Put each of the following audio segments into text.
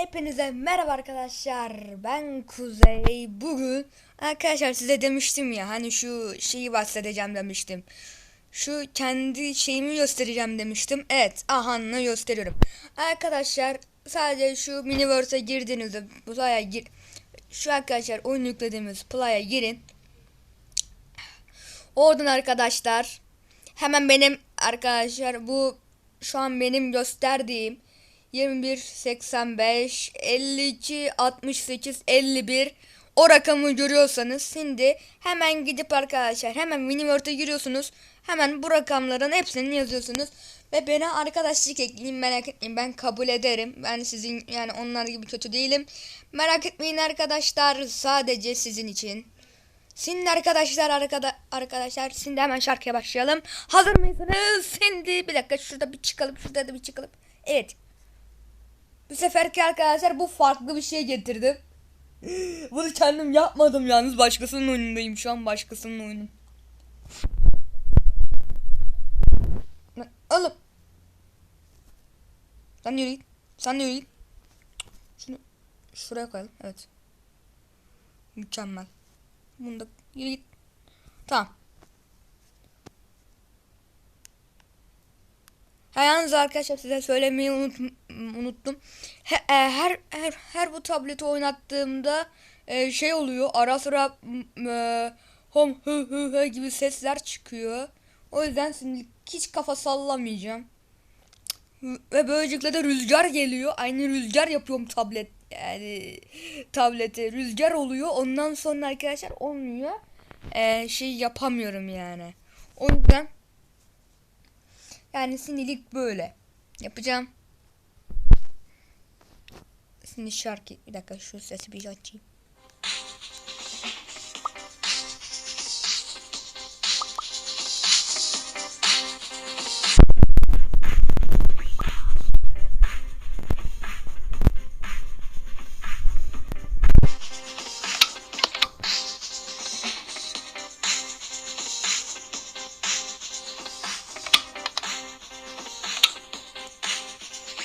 Hepinize merhaba arkadaşlar. Ben Kuzey. Bugün arkadaşlar size demiştim ya hani şu şeyi bahsedeceğim demiştim. Şu kendi şeyimi göstereceğim demiştim. Evet, ahanını gösteriyorum. Arkadaşlar sadece şu Miniverse'e girdiğinizde Play'a gir şu arkadaşlar oyun yüklediğimiz Play'a girin. Oradan arkadaşlar hemen benim arkadaşlar bu şu an benim gösterdiğim 21 85 52 68 51 o rakamı görüyorsanız şimdi hemen gidip arkadaşlar hemen Miniworld'e giriyorsunuz. Hemen bu rakamların hepsini yazıyorsunuz ve bana arkadaşlık ekleyin merak etmeyin ben kabul ederim. Ben sizin yani onlar gibi kötü değilim. Merak etmeyin arkadaşlar sadece sizin için. Şimdi arkadaşlar arkada arkadaşlar şimdi hemen şarkıya başlayalım. Hazır mısınız? Şimdi bir dakika şurada bir çıkalım şurada da bir çıkalım. Evet. Bu seferki arkadaşlar bu farklı bir şey getirdim. Bunu kendim yapmadım yalnız başkasının oyunundayım şu an başkasının oyunu. Oğlum. Sen yürü git. Sen yürü git. Şunu şuraya koyalım. Evet. Mükemmel. Bunu da yürü git. Tamam. Ha, yalnız arkadaşlar size söylemeyi unut, unuttum. He- e, her, her her bu tableti oynattığımda e, şey oluyor. Ara sıra e, hom hı hı hı gibi sesler çıkıyor. O yüzden şimdi hiç kafa sallamayacağım. Ve böylelikle de rüzgar geliyor. Aynı rüzgar yapıyorum tablet yani tablete rüzgar oluyor. Ondan sonra arkadaşlar olmuyor. E, şey yapamıyorum yani. O yüzden yani sinirlik böyle. Yapacağım. Şimdi şarkı bir dakika şu sesi bir açayım.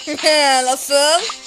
Nasıl?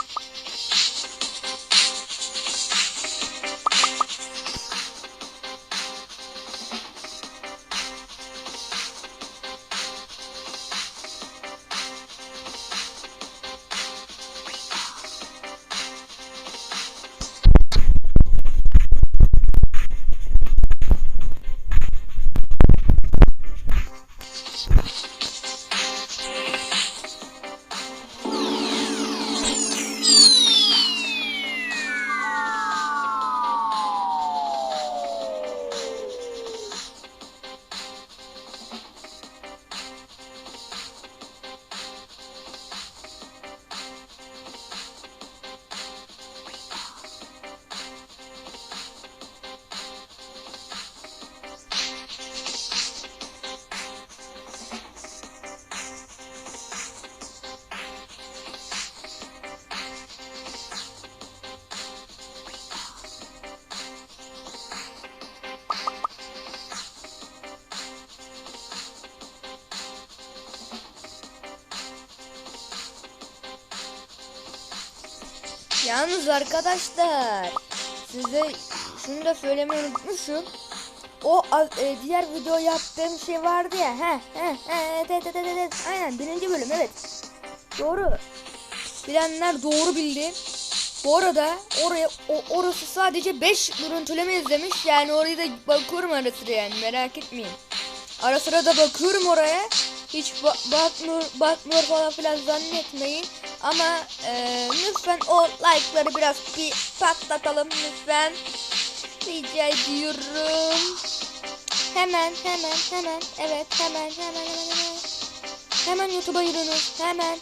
Yalnız arkadaşlar size şunu da söylemeyi unutmuşum. O e, diğer video yaptığım şey vardı ya. He he he evet, evet, evet, evet. Aynen birinci bölüm evet. Doğru. Bilenler doğru bildi. Bu arada oraya o, orası sadece 5 görüntüleme izlemiş. Yani orayı da bakıyorum ara sıra yani merak etmeyin. Ara sıra da bakıyorum oraya. Hiç ba- bakmıyor, bakmıyor falan filan zannetmeyin. Ama e, lütfen o like'ları biraz bir patlatalım lütfen. Rica ediyorum. Hemen hemen hemen evet hemen hemen hemen hemen. Hemen YouTube'a yürünüz hemen.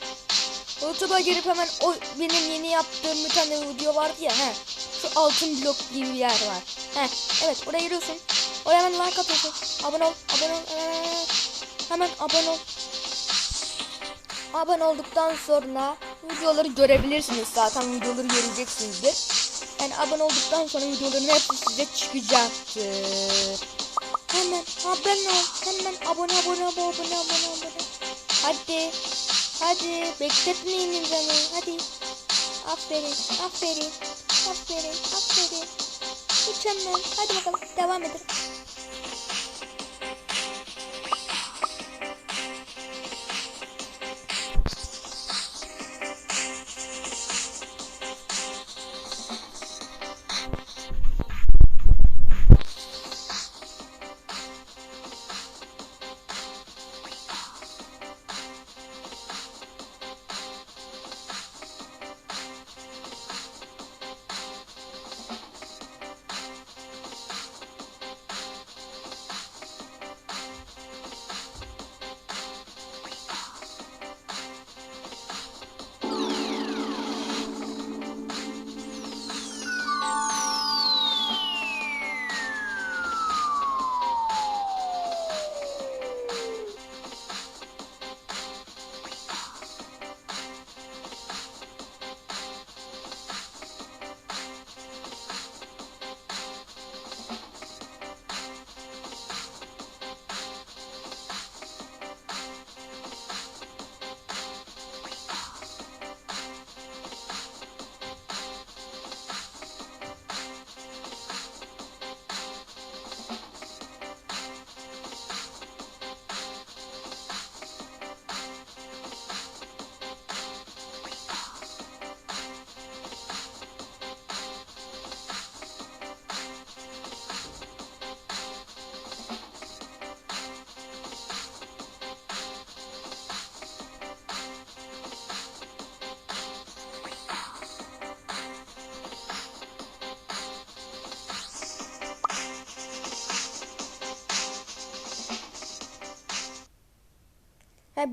YouTube'a girip hemen o benim yeni yaptığım bir tane video vardı ya he. Şu altın blok gibi bir yer var. He evet oraya giriyorsun. Oraya hemen like atıyorsun. Abone ol abone ol. Ee, hemen abone ol. Abone olduktan sonra videoları görebilirsiniz zaten videoları göreceksinizdir. Yani abone olduktan sonra videoların hepsi size çıkacaktır. Hemen abone ol. Hemen abone abone abone abone abone abone. Hadi. Hadi bekletmeyin beni. Hadi. Aferin, aferin, aferin, aferin. Mükemmel. Hadi bakalım devam edelim.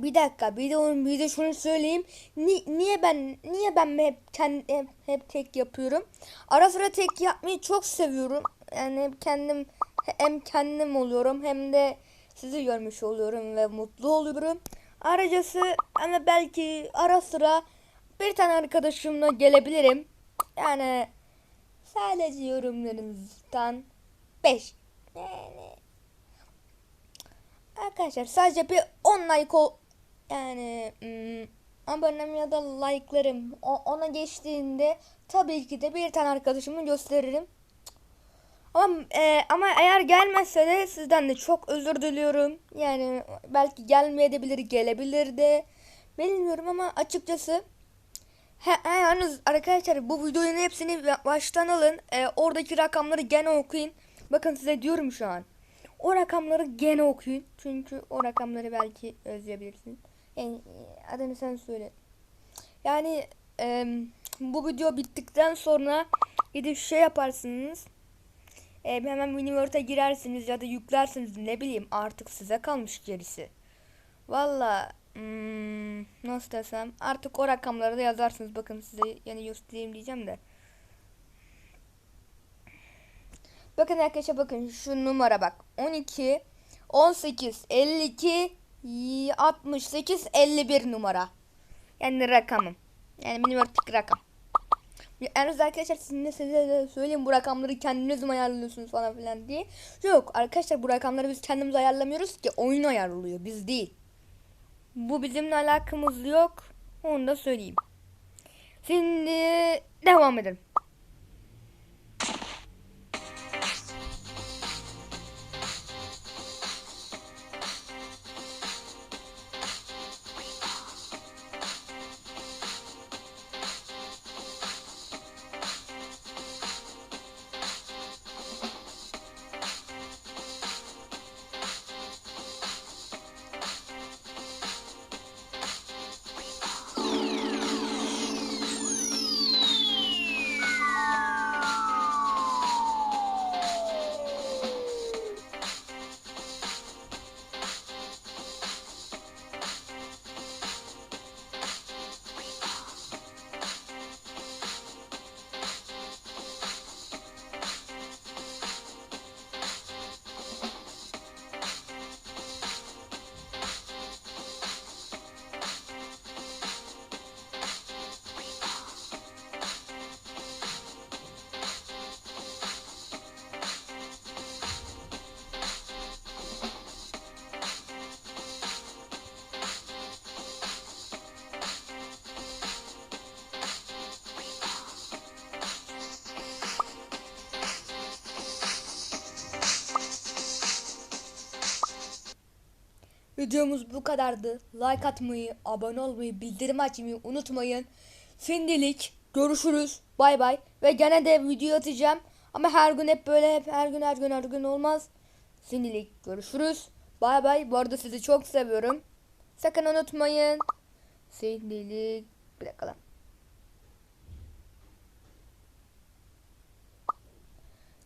Bir dakika bir de onun bir de şunu söyleyeyim. Ni- niye ben niye ben hep kendi hep, hep tek yapıyorum? Ara sıra tek yapmayı çok seviyorum. Yani hep kendim hem kendim oluyorum hem de sizi görmüş oluyorum ve mutlu oluyorum. Ayrıcası ama belki ara sıra bir tane arkadaşımla gelebilirim. Yani sadece yorumlarınızdan 5 yani Arkadaşlar sadece bir 10 like ol yani hmm, abonem ya da like'larım ona geçtiğinde tabii ki de bir tane arkadaşımı gösteririm. Ama e, ama eğer gelmezse de sizden de çok özür diliyorum. Yani belki gelmeyebilir, gelebilir de bilmiyorum ama açıkçası He, he, yalnız arkadaşlar bu videonun hepsini baştan alın. E, oradaki rakamları gene okuyun. Bakın size diyorum şu an. O rakamları gene okuyun. Çünkü o rakamları belki özleyebilirsiniz. Yani adını sen söyle. Yani e, bu video bittikten sonra gidip şey yaparsınız. E, hemen Miniworld'a girersiniz ya da yüklersiniz ne bileyim artık size kalmış gerisi. Valla hmm, nasıl desem artık o rakamları da yazarsınız. Bakın size yani göstereyim diyeceğim de. Bakın arkadaşlar bakın şu numara bak. 12 18 52 68 51 numara. Yani rakamım. Yani benim artık rakam. Yalnız arkadaşlar sizin de size söyleyeyim bu rakamları kendiniz mi ayarlıyorsunuz falan filan diye. Yok arkadaşlar bu rakamları biz kendimiz ayarlamıyoruz ki oyun ayarlıyor biz değil. Bu bizimle alakamız yok. Onu da söyleyeyim. Şimdi devam edelim. Videomuz bu kadardı. Like atmayı, abone olmayı, bildirim açmayı unutmayın. Şimdilik görüşürüz. Bay bay. Ve gene de video atacağım. Ama her gün hep böyle hep her gün her gün her gün olmaz. Şimdilik görüşürüz. Bay bay. Bu arada sizi çok seviyorum. Sakın unutmayın. Şimdilik lan.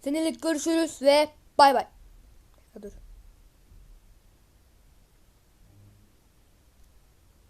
Şimdilik görüşürüz ve bay bay.